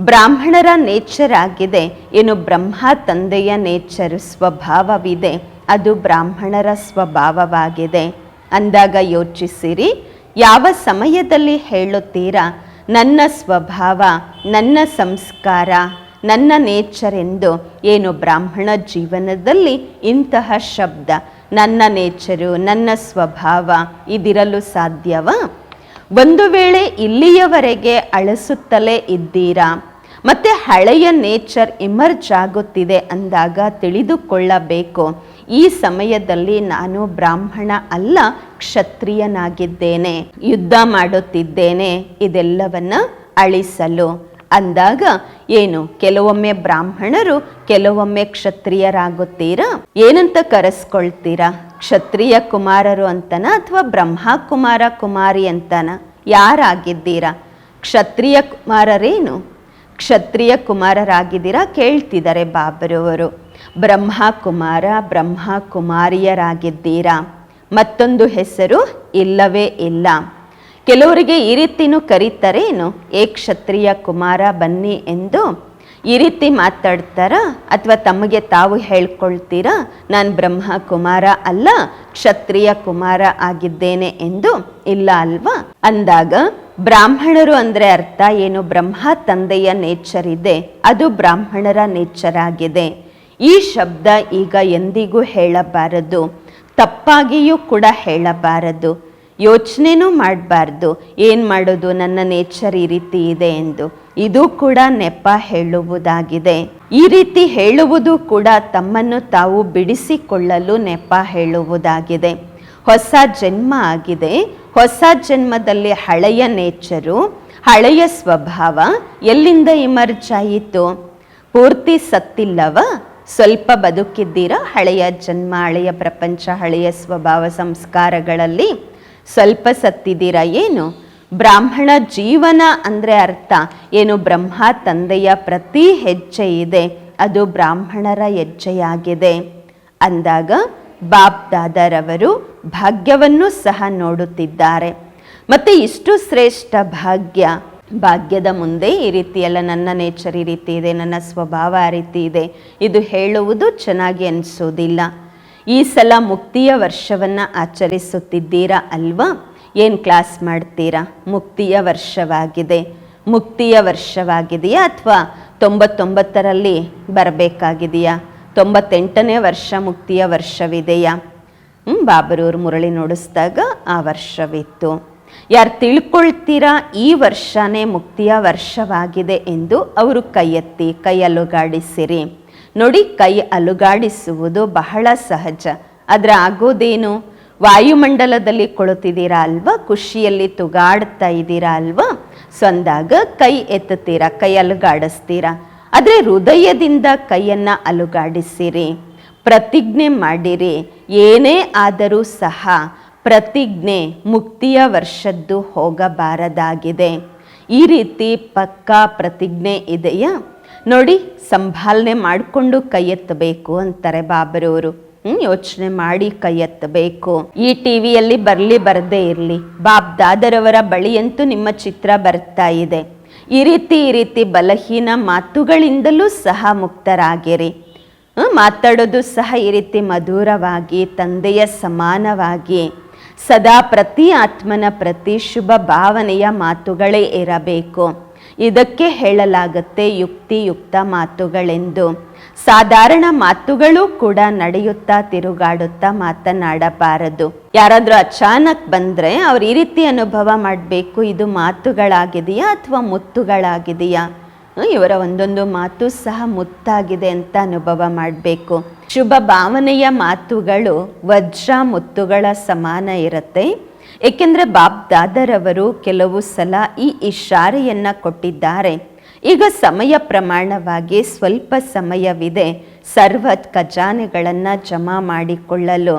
ಬ್ರಾಹ್ಮಣರ ನೇಚರ್ ಆಗಿದೆ ಏನು ಬ್ರಹ್ಮ ತಂದೆಯ ನೇಚರ್ ಸ್ವಭಾವವಿದೆ, ಅದು ಬ್ರಾಹ್ಮಣರ ಸ್ವಭಾವವಾಗಿದೆ. ಅಂದಾಗ ಯೋಚಿಸಿರಿ, ಯಾವ ಸಮಯದಲ್ಲಿ ಹೇಳುತ್ತೀರಾ, ನನ್ನ ಸ್ವಭಾವ, ನನ್ನ ಸಂಸ್ಕಾರ, ನನ್ನ ನೇಚರ್ ಎಂದು ಏನು ಬ್ರಾಹ್ಮಣ ಜೀವನದಲ್ಲಿ ಇಂತಹ ಶಬ್ದ, ನನ್ನ ನೇಚರು, ನನ್ನ ಸ್ವಭಾವ ಇದಿರಲು ಸಾಧ್ಯವಾ? ಒಂದು ವೇಳೆ ಇಲ್ಲಿಯವರೆಗೆ ಅಳಿಸುತ್ತಲೇ ಇದ್ದೀರಾ, ಮತ್ತೆ ಹಳೆಯ ನೇಚರ್ ಇಮರ್ಜ್ ಆಗುತ್ತಿದೆ ಅಂದಾಗ ತಿಳಿದುಕೊಳ್ಳಬೇಕು. ಈ ಸಮಯದಲ್ಲಿ ನಾನು ಬ್ರಾಹ್ಮಣ ಅಲ್ಲ, ಕ್ಷತ್ರಿಯನಾಗಿದ್ದೇನೆ, ಯುದ್ಧ ಮಾಡುತ್ತಿದ್ದೇನೆ, ಇದೆಲ್ಲವನ್ನ ಅಳಿಸಲು. ಅಂದಾಗ, ಏನು, ಕೆಲವೊಮ್ಮೆ ಬ್ರಾಹ್ಮಣರು, ಕೆಲವೊಮ್ಮೆ ಕ್ಷತ್ರಿಯರಾಗುತ್ತೀರಾ? ಏನಂತ ಕರೆಸ್ಕೊಳ್ತೀರಾ? ಕ್ಷತ್ರಿಯ ಕುಮಾರರು ಅಂತನ ಅಥವಾ ಬ್ರಹ್ಮ ಕುಮಾರ ಕುಮಾರಿ ಅಂತನ? ಯಾರಾಗಿದ್ದೀರಾ? ಕ್ಷತ್ರಿಯ ಕುಮಾರರೇನು? ಕ್ಷತ್ರಿಯ ಕುಮಾರರಾಗಿದ್ದೀರಾ? ಕೇಳ್ತಿದ್ದಾರೆ ಬಾಬರವರು. ಬ್ರಹ್ಮ ಕುಮಾರ ಬ್ರಹ್ಮ ಕುಮಾರಿಯರಾಗಿದ್ದೀರಾ ಮತ್ತೊಂದು ಹೆಸರು ಇಲ್ಲವೇ ಇಲ್ಲ. ಕೆಲವರಿಗೆ ಈ ರೀತಿನೂ ಕರೀತಾರೇನು? ಏ ಕ್ಷತ್ರಿಯ ಕುಮಾರ, ಬನ್ನಿ ಎಂದು ಈ ರೀತಿ ಮಾತಾಡ್ತಾರ? ಅಥವಾ ತಮಗೆ ತಾವು ಹೇಳ್ಕೊಳ್ತೀರಾ? ನಾನು ಬ್ರಹ್ಮ ಕುಮಾರ ಅಲ್ಲ, ಕ್ಷತ್ರಿಯ ಕುಮಾರ ಆಗಿದ್ದೇನೆ ಎಂದು ಇಲ್ಲ ಅಲ್ವಾ? ಅಂದಾಗ ಬ್ರಾಹ್ಮಣರು ಅಂದ್ರೆ ಅರ್ಥ ಏನು? ಬ್ರಹ್ಮ ತಂದೆಯ ನೇಚರ್ ಇದೆ. ಅದು ಬ್ರಾಹ್ಮಣರ ನೇಚರ್ ಆಗಿದೆ. ಈ ಶಬ್ದ ಈಗ ಎಂದಿಗೂ ಹೇಳಬಾರದು, ತಪ್ಪಾಗಿಯೂ ಕೂಡ ಹೇಳಬಾರದು. ಯೋಚನೆನೂ ಮಾಡಬಾರ್ದು, ಏನು ಮಾಡೋದು, ನನ್ನ ನೇಚರ್ ಈ ರೀತಿ ಇದೆ ಎಂದು. ಇದು ಕೂಡ ನೆಪ ಹೇಳುವುದಾಗಿದೆ. ಈ ರೀತಿ ಹೇಳುವುದು ಕೂಡ ತಮ್ಮನ್ನು ತಾವು ಬಿಡಿಸಿಕೊಳ್ಳಲು ನೆಪ ಹೇಳುವುದಾಗಿದೆ. ಹೊಸ ಜನ್ಮ ಆಗಿದೆ. ಹೊಸ ಜನ್ಮದಲ್ಲಿ ಹಳೆಯ ನೇಚರು, ಹಳೆಯ ಸ್ವಭಾವ ಎಲ್ಲಿಂದ ಇಮರ್ಜಾಯಿತು ಪೂರ್ತಿ ಸತ್ತಿಲ್ಲವ? ಸ್ವಲ್ಪ ಬದುಕಿದ್ದೀರಾ? ಹಳೆಯ ಜನ್ಮ, ಹಳೆಯ ಪ್ರಪಂಚ, ಹಳೆಯ ಸ್ವಭಾವ, ಸಂಸ್ಕಾರಗಳಲ್ಲಿ ಸ್ವಲ್ಪ ಸತ್ತಿದ್ದೀರಾ? ಏನು? ಬ್ರಾಹ್ಮಣ ಜೀವನ ಅಂದರೆ ಅರ್ಥ. ಏನು, ಬ್ರಹ್ಮ ತಂದೆಯ ಪ್ರತಿ ಹೆಜ್ಜೆ ಇದೆ. ಅದು ಬ್ರಾಹ್ಮಣರ ಹೆಜ್ಜೆಯಾಗಿದೆ. ಅಂದಾಗ ಬಾಬ್ ದಾದಾರವರು ಭಾಗ್ಯವನ್ನು ಸಹ ನೋಡುತ್ತಿದ್ದಾರೆ. ಮತ್ತು ಇಷ್ಟು ಶ್ರೇಷ್ಠ ಭಾಗ್ಯ ಭಾಗ್ಯದ ಮುಂದೆ ಈ ರೀತಿಯೆಲ್ಲ ನನ್ನ ನೇಚರ್ ಈ ರೀತಿ ಇದೆ, ನನ್ನ ಸ್ವಭಾವ ಆ ರೀತಿ ಇದೆ. ಇದು ಹೇಳುವುದು ಚೆನ್ನಾಗಿ ಅನಿಸೋದಿಲ್ಲ. ಈ ಸಲ ಮುಕ್ತಿಯ ವರ್ಷವನ್ನು ಆಚರಿಸುತ್ತಿದ್ದೀರಾ ಅಲ್ವಾ? ಏನು ಕ್ಲಾಸ್ ಮಾಡ್ತೀರಾ? ಮುಕ್ತಿಯ ವರ್ಷವಾಗಿದೆ. ಮುಕ್ತಿಯ ವರ್ಷವಾಗಿದೆಯಾ ಅಥವಾ ತೊಂಬತ್ತೊಂಬತ್ತರಲ್ಲಿ ಬರಬೇಕಾಗಿದೆಯಾ? ತೊಂಬತ್ತೆಂಟನೇ ವರ್ಷ ಮುಕ್ತಿಯ ವರ್ಷವಿದೆಯಾ? ಬಾಬರೂರು ಮುರಳಿ ನುಡಿಸಿದಾಗ ಆ ವರ್ಷವಿತ್ತು. ಯಾರು ತಿಳ್ಕೊಳ್ತೀರಾ ಈ ವರ್ಷನೇ ಮುಕ್ತಿಯ ವರ್ಷವಾಗಿದೆ ಎಂದು ಅವರು ಕೈ ಎತ್ತಿ ಕೈ ಅಲುಗಾಡಿಸಿರಿ. ನೋಡಿ ಕೈ ಅಲುಗಾಡಿಸುವುದು ಬಹಳ ಸಹಜ. ಆದರೆ ಆಗೋದೇನು? ವಾಯುಮಂಡಲದಲ್ಲಿ ಕೊಳುತ್ತಿದ್ದೀರಾ ಅಲ್ವಾ? ಖುಷಿಯಲ್ಲಿ ತುಗಾಡ್ತಾ ಇದ್ದೀರಾ ಅಲ್ವಾ? ಸೊ ಅಂದಾಗ ಕೈ ಎತ್ತುತ್ತೀರಾ, ಕೈ ಅಲುಗಾಡಿಸ್ತೀರಾ? ಆದರೆ ಹೃದಯದಿಂದ ಕೈಯನ್ನು ಅಲುಗಾಡಿಸಿರಿ. ಪ್ರತಿಜ್ಞೆ ಮಾಡಿರಿ. ಏನೇ ಆದರೂ ಸಹ ಪ್ರತಿಜ್ಞೆ ಮುಕ್ತಿಯ ವರ್ಷದ್ದು ಹೋಗಬಾರದಾಗಿದೆ. ಈ ರೀತಿ ಪಕ್ಕಾ ಪ್ರತಿಜ್ಞೆ ಇದೆಯಾ? ನೋಡಿ ಸಂಭಾಲನೆ ಮಾಡಿಕೊಂಡು ಕೈ ಎತ್ತಬೇಕು ಅಂತಾರೆ ಬಾಬರವರು ಯೋಚನೆ ಮಾಡಿ ಕೈ ಎತ್ತಬೇಕು ಈ ಟಿವಿಯಲ್ಲಿ ಬರಲಿ ಬರದೇ ಇರಲಿ. ಬಾಬ್ ದಾದರವರ ಬಳಿಯಂತೂ ನಿಮ್ಮ ಚಿತ್ರ ಬರ್ತಾ ಇದೆ. ಈ ರೀತಿ ಈ ರೀತಿ ಬಲಹೀನ ಮಾತುಗಳಿಂದಲೂ ಸಹ ಮುಕ್ತರಾಗಿರಿ. ಮಾತಾಡೋದು ಸಹ ಈ ರೀತಿ ಮಧುರವಾಗಿ, ತಂದೆಯ ಸಮಾನವಾಗಿ. ಸದಾ ಪ್ರತಿ ಆತ್ಮನ ಪ್ರತಿ ಶುಭ ಭಾವನೆಯ ಮಾತುಗಳೇ ಇರಬೇಕು. ಇದಕ್ಕೆ ಹೇಳಲಾಗುತ್ತೆ ಯುಕ್ತಿಯುಕ್ತ ಮಾತುಗಳೆಂದು. ಸಾಧಾರಣ ಮಾತುಗಳು ಕೂಡ ನಡೆಯುತ್ತಾ ತಿರುಗಾಡುತ್ತಾ ಮಾತನಾಡಬಾರದು. ಯಾರಾದರೂ ಅಚಾನಕ್ ಬಂದ್ರೆ ಅವ್ರು ಈ ರೀತಿ ಅನುಭವ ಮಾಡಬೇಕು, ಇದು ಮಾತುಗಳಾಗಿದೆಯಾ ಅಥವಾ ಮುತ್ತುಗಳಾಗಿದೆಯಾ? ಇವರ ಒಂದೊಂದು ಮಾತು ಸಹ ಮುತ್ತಾಗಿದೆ ಅಂತ ಅನುಭವ ಮಾಡಬೇಕು. ಶುಭ ಭಾವನೆಯ ಮಾತುಗಳು ವಜ್ರ ಮುತ್ತುಗಳ ಸಮಾನ ಇರುತ್ತೆ. ಏಕೆಂದರೆ ಬಾಬ್ ದಾದರವರು ಕೆಲವು ಸಲ ಈ ಇಶಾರೆಯನ್ನು ಕೊಟ್ಟಿದ್ದಾರೆ. ಈಗ ಸಮಯ ಪ್ರಮಾಣವಾಗಿ ಸ್ವಲ್ಪ ಸಮಯವಿದೆ ಸರ್ವ ಖಜಾನೆಗಳನ್ನು ಜಮಾ ಮಾಡಿಕೊಳ್ಳಲು.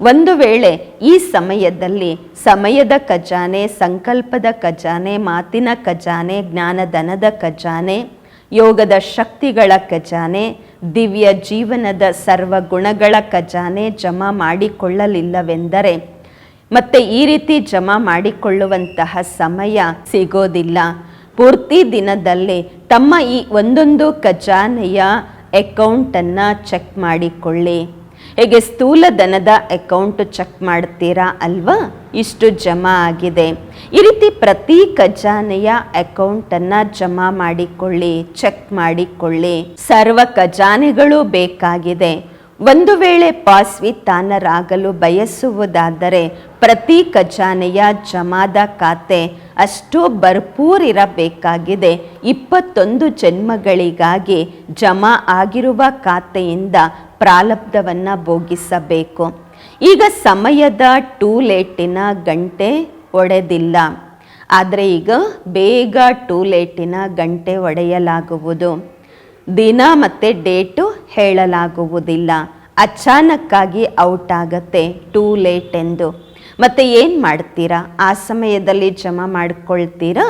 ಒಂದು ವೇಳೆ ಈ ಸಮಯದಲ್ಲಿ ಸಮಯದ ಖಜಾನೆ, ಸಂಕಲ್ಪದ ಖಜಾನೆ, ಮಾತಿನ ಖಜಾನೆ, ಜ್ಞಾನಧನದ ಖಜಾನೆ ಯೋಗದ ಶಕ್ತಿಗಳ ಖಜಾನೆ, ದಿವ್ಯ ಜೀವನದ ಸರ್ವ ಗುಣಗಳ ಖಜಾನೆ ಜಮಾ ಮಾಡಿಕೊಳ್ಳಲಿಲ್ಲವೆಂದರೆ, ಮತ್ತೆ ಈ ರೀತಿ ಜಮಾ ಮಾಡಿಕೊಳ್ಳುವಂತಹ ಸಮಯ ಸಿಗೋದಿಲ್ಲ. ಪೂರ್ತಿ ದಿನದಲ್ಲಿ ತಮ್ಮ ಈ ಒಂದೊಂದು ಖಜಾನೆಯ ಅಕೌಂಟನ್ನು ಚೆಕ್ ಮಾಡಿಕೊಳ್ಳಿ. ಹೇಗೆ ಸ್ಥೂಲ ಧನದ ಅಕೌಂಟ್ ಚೆಕ್ ಮಾಡ್ತೀರಾ ಅಲ್ವಾ? ಇಷ್ಟು ಜಮಾ ಆಗಿದೆ. ಈ ರೀತಿ ಪ್ರತಿ ಖಜಾನೆಯ ಅಕೌಂಟನ್ನು ಜಮಾ ಮಾಡಿಕೊಳ್ಳಿ ಚೆಕ್ ಮಾಡಿಕೊಳ್ಳಿ. ಸರ್ವ ಖಜಾನೆಗಳು ಬೇಕಾಗಿದೆ. ಒಂದು ವೇಳೆ ಪಾಸ್ವಿ ತಾನರಾಗಲು ಬಯಸುವುದಾದರೆ ಪ್ರತಿ ಖಜಾನೆಯ ಜಮಾದ ಖಾತೆ ಅಷ್ಟು ಭರ್ಪೂರಿರಬೇಕಾಗಿದೆ ಇಪ್ಪತ್ತೊಂದು ಜನ್ಮಗಳಿಗಾಗಿ ಜಮಾ ಆಗಿರುವ ಖಾತೆಯಿಂದ ಪ್ರಾರಬ್ಧವನ್ನು ಭೋಗಿಸಬೇಕು. ಈಗ ಸಮಯದ ಟೂ ಲೇಟಿನ ಗಂಟೆ ಒಡೆದಿಲ್ಲ. ಆದರೆ ಈಗ ಬೇಗ ಟೂ ಲೇಟಿನ ಗಂಟೆ ಒಡೆಯಲಾಗುವುದು. ದಿನ ಮತ್ತು ಡೇಟು ಹೇಳಲಾಗುವುದಿಲ್ಲ. ಅಚಾನಕ್ಕಾಗಿ ಔಟ್ ಆಗತ್ತೆ ಟೂ ಲೇಟ್ ಎಂದು ಮತ್ತು ಏನು ಮಾಡ್ತೀರಾ? ಆ ಸಮಯದಲ್ಲಿ ಜಮಾ ಮಾಡ್ಕೊಳ್ತೀರಾ?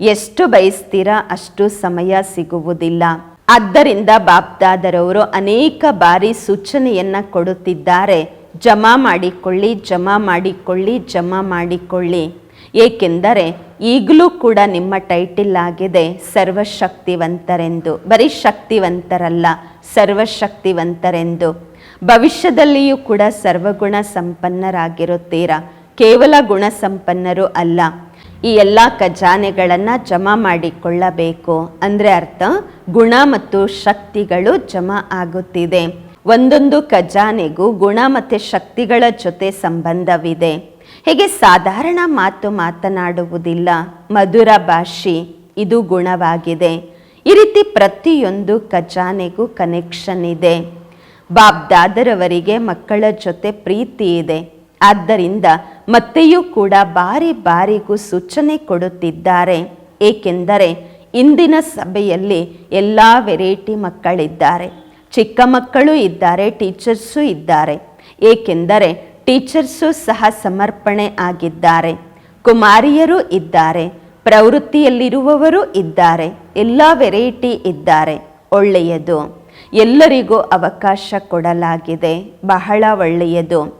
ಎಷ್ಟು ಬಯಸ್ತೀರಾ ಅಷ್ಟು ಸಮಯ ಸಿಗುವುದಿಲ್ಲ. ಆದ್ದರಿಂದ ಬಾಪ್ದಾದರವರು ಅನೇಕ ಬಾರಿ ಸೂಚನೆಯನ್ನು ಕೊಡುತ್ತಿದ್ದಾರೆ. ಜಮಾ ಮಾಡಿಕೊಳ್ಳಿ ಜಮಾ ಮಾಡಿಕೊಳ್ಳಿ ಜಮಾ ಮಾಡಿಕೊಳ್ಳಿ. ಏಕೆಂದರೆ ಈಗಲೂ ಕೂಡ ನಿಮ್ಮ ಟೈಟಿಲ್ ಆಗಿದೆ, ಸರ್ವಶಕ್ತಿವಂತರೆಂದು. ಬರೀ ಶಕ್ತಿವಂತರಲ್ಲ, ಸರ್ವಶಕ್ತಿವಂತರೆಂದು. ಭವಿಷ್ಯದಲ್ಲಿಯೂ ಕೂಡ ಸರ್ವಗುಣ ಸಂಪನ್ನರಾಗಿರುತ್ತೀರಾ? ಕೇವಲ ಗುಣ ಸಂಪನ್ನರು ಅಲ್ಲ. ಈ ಎಲ್ಲ ಖಜಾನೆಗಳನ್ನು ಜಮಾ ಮಾಡಿಕೊಳ್ಳಬೇಕು. ಅಂದರೆ ಅರ್ಥ, ಗುಣ ಮತ್ತು ಶಕ್ತಿಗಳು ಜಮಾ ಆಗುತ್ತಿದೆ. ಒಂದೊಂದು ಖಜಾನೆಗೂ ಗುಣ ಮತ್ತು ಶಕ್ತಿಗಳ ಜೊತೆ ಸಂಬಂಧವಿದೆ. ಹೇಗೆ ಸಾಧಾರಣ ಮಾತು ಮಾತನಾಡುವುದಿಲ್ಲ. ಮಧುರ ಭಾಷೆ, ಇದು ಗುಣವಾಗಿದೆ. ಈ ರೀತಿ ಪ್ರತಿಯೊಂದು ಖಜಾನೆಗೂ ಕನೆಕ್ಷನ್ ಇದೆ. ಬಾಬ್ದಾದರವರಿಗೆ ಮಕ್ಕಳ ಜೊತೆ ಪ್ರೀತಿ ಇದೆ. ಆದ್ದರಿಂದ ಮತ್ತೆಯೂ ಕೂಡ ಬಾರಿ ಬಾರಿಗೂ ಸೂಚನೆ ಕೊಡುತ್ತಿದ್ದಾರೆ. ಏಕೆಂದರೆ ಇಂದಿನ ಸಭೆಯಲ್ಲಿ ಎಲ್ಲ ವೆರೈಟಿ ಮಕ್ಕಳಿದ್ದಾರೆ. ಚಿಕ್ಕ ಮಕ್ಕಳು ಇದ್ದಾರೆ, ಟೀಚರ್ಸು ಇದ್ದಾರೆ. ಏಕೆಂದರೆ ಟೀಚರ್ಸು ಸಹ ಸಮರ್ಪಣೆ ಆಗಿದ್ದಾರೆ. ಕುಮಾರಿಯರು ಇದ್ದಾರೆ, ಪ್ರವೃತ್ತಿಯಲ್ಲಿರುವವರು ಇದ್ದಾರೆ, ಎಲ್ಲ ವೆರೈಟಿ ಇದ್ದಾರೆ. ಒಳ್ಳೆಯದು. ಎಲ್ಲರಿಗೂ ಅವಕಾಶ ಕೊಡಲಾಗಿದೆ. ಬಹಳ ಒಳ್ಳೆಯದು.